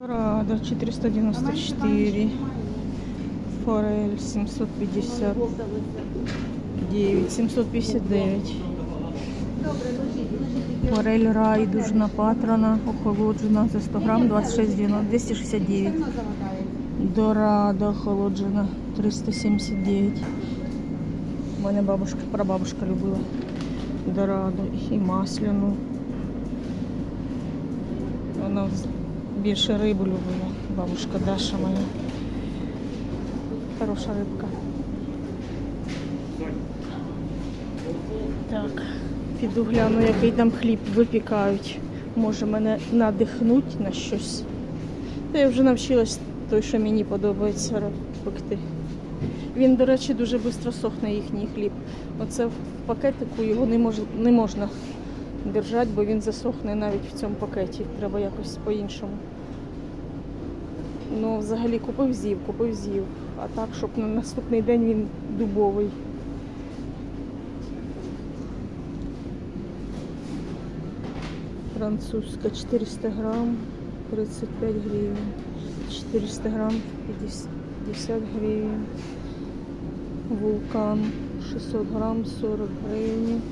Рада 494. Форель 759. 759. Форель райдужна патрона, охолоджена за 100 грам 26,90, 269. Дорада охолоджена 379. У мене бабушка, прабабушка любила дораду і масляну. Вона більше рибу любила. Бабушка Даша моя. Хороша рибка. Так, піду гляну, який там хліб випікають. Може мене надихнуть на щось. Та я вже навчилась той, що мені подобається пекти. Він, до речі, дуже швидко сохне їхній хліб. Оце в пакетику його не можна держати, бо він засохне навіть в цьому пакеті. Треба якось по-іншому. Ну, взагалі купив з'їв, купив з'їв. А так, щоб на наступний день він дубовий. Французька 400 грам, 35 гривень. 400 грам, 50 гривень. Вулкан 600 грам, 40 гривень.